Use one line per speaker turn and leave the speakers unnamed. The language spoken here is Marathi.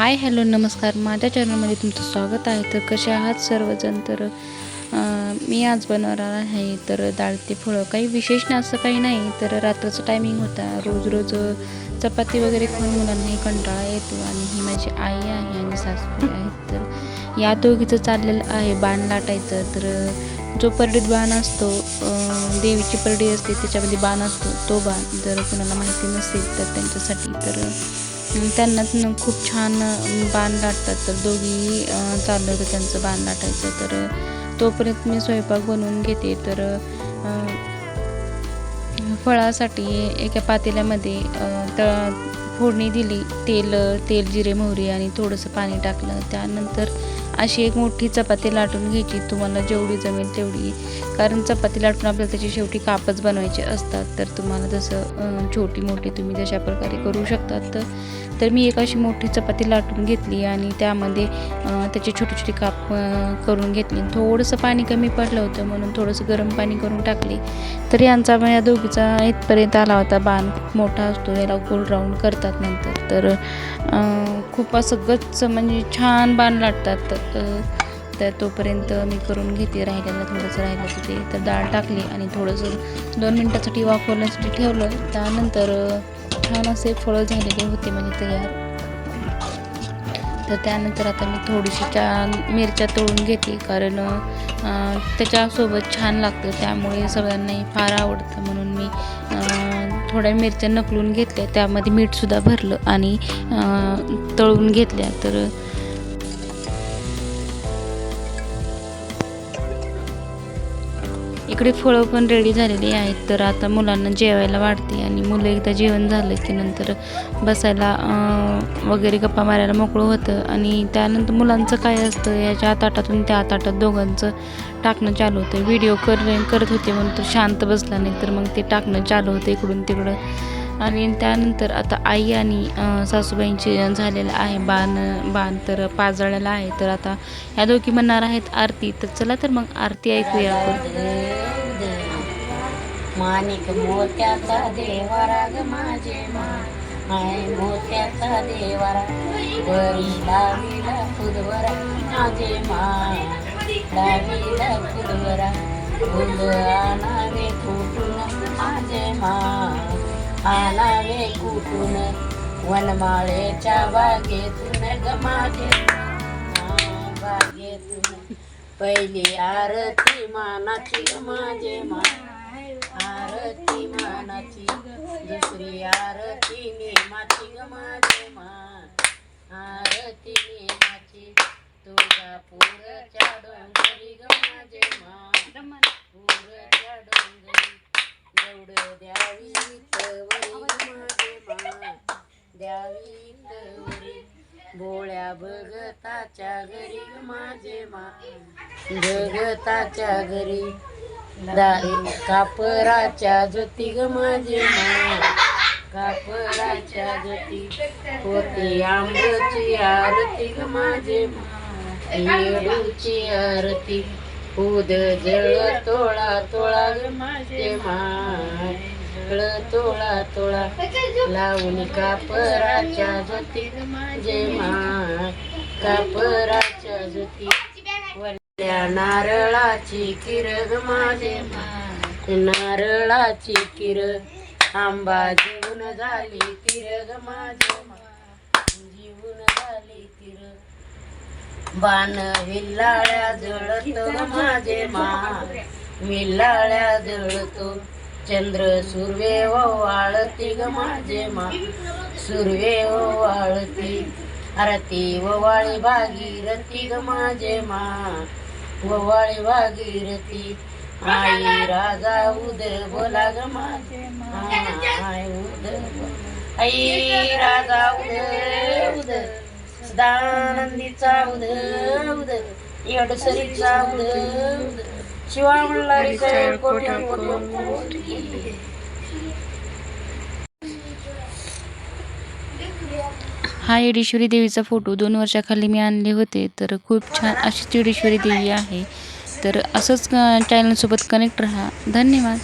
हाय हॅलो नमस्कार. माझ्या चॅनलमध्ये तुमचं स्वागत आहे. तर कसे आहात सर्वजण? तर मी आज बनवणार आहे तर डाळ ते फळं. काही विशेष नाही असं काही नाही. तर रात्रीचं टायमिंग होता. रोज रोज चपाती वगैरे खाऊन मुलांनाही कंटाळा येतो आणि ही माझी आई आहे आणि सासू आहेत. तर या दोघीचं चाललेलं आहे बाण लाटायचं. तर जो परडीत बाण असतो देवीची परडी असते त्याच्यामध्ये बाण असतो. तो बाण जर कोणाला माहिती नसेल तर त्यांच्यासाठी तर त्यांना त्यांनाच खूप छान बाण लाटतात. तर दोघीही चाललं होतं त्यांचं बाण लाटायचं. तर तोपर्यंत मी स्वयंपाक बनवून घेते. तर फळासाठी एका पातेल्यामध्ये अं, त फोडणी दिली. तेल तेल जिरे मोहरी आणि थोडंसं पाणी टाकलं. त्यानंतर अशी एक मोठी चपाती लाटून घ्यायची. तुम्हाला जेवढी जमेल तेवढी. कारण चपाती लाटून आपल्याला त्याची शेवटी कापच बनवायचे असतात. तर तुम्हाला जसं छोटी मोठी तुम्ही जशा प्रकारे करू शकतात तर तर मी एक अशी मोठी चपाती लाटून घेतली आणि त्यामध्ये त्याची त्याचे छोटे छोटे काप करून घेतली. थोडंसं पाणी कमी पडलं होतं म्हणून थोडंसं गरम पाणी करून टाकली. तर यांचा या दोघीचा इथपर्यंत आला होता बाण. खूप मोठा असतो याला गोल राऊंड करतात नंतर. तर खूप असं गच्च म्हणजे छान बाण लाटतात. तर तोपर्यंत मी करून घेते राहिलेलं थोडंसं राहिलं तिथे तर डाळ टाकली आणि थोडंसं दोन मिनटासाठी वापरण्यासाठी ठेवलं. त्यानंतर छान असे फळं झालेले होते म्हणजे तयार. तर त्यानंतर आता मी थोडीशी छान मिरच्या तळून घेते कारण त्याच्यासोबत छान लागतं. त्यामुळे सगळ्यांनाही फार आवडतं म्हणून मी थोड्या मिरच्या नकलून घेतल्या. त्यामध्ये मीठसुद्धा भरलं आणि तळून घेतल्या. तर इकडे फळं पण रेडी झालेली आहेत. तर आता मुलांना जेवायला वाढते आणि मुलं एकदा जेवण झालं की नंतर बसायला वगैरे गप्पा मारायला मोकळं होतं. आणि त्यानंतर मुलांचं काय असतं याच्या आताटातून त्या आताटात दोघांचं टाकणं चालू होतं. व्हिडिओ कर करत होते म्हणून तर शांत बसला नाही तर मग ते टाकणं चालू होतं इकडून तिकडं. आणि त्यानंतर आता आई आणि सासूबाईंचे झालेलं आहे बाण बाण तर पाजळलेला आहे. तर आता ह्या दोघी म्हणणार आहेत आरती. तर चला तर मग आरती ऐकूया आपण.
माणिक मोत्याचा देवारा ग माझे माय मोत्याचा देवारा वरी लावीला फुलवरा माझे माय लावीला फुलवरा फुल आणावे कुठून माझे मा. आणावे कुठून? वनमाळेच्या बागेतून ग माझे बागेतून. पहिली आरती मानाची ग माझे मा. आरती मानाची दुसरी आरती नेमाची ग माझे मान. आरती नेमाची तुळजापूरच्या डोंगरी ग माझे मान. पूरच्या डोंगरी एवढं द्यावी तवरी माझे मान. द्यावी तवरी बोळ्या भगताच्या घरी माझे मा भगताच्या घरी दारी कापराच्या ज्योती ग माझे कापराच्या ज्योती होती आंबची आरती ग माझे येडूची आरती उद जळ तोळा तोळा ग माझे माय. जळ तोळा तोळा लावून कापराच्या ज्योती ग माझे माय. कापराच्या ज्योती त्या नारळाची किर ग माझे नारळाची किर आंबा जीवन झाली किरग माझे जीवन झाली किरग. बाण विल्लाळ्या जळतो माझे मा विल्लाळ्या जळतो. चंद्र सुर्वे वाळती ग माझे मा सुर्वे वाळती. आरती ववाळी भागीरथी ग माझे मा ववाळी भागीरथी आई राजा उद बोला ग माझे माय. उद. आई राजा उद उद सदानंदीचा उद उद येडसरीचा उद उद शिवा मल्हारीचा कोटी. कोटी.
हा येडेश्वरी देवीचा फोटो दोन वर्षाखाली मी आणले होते तर खूप छान अशीच येडेश्वरी देवी आहे. तर असंच चॅनलसोबत कनेक्ट रहा. धन्यवाद.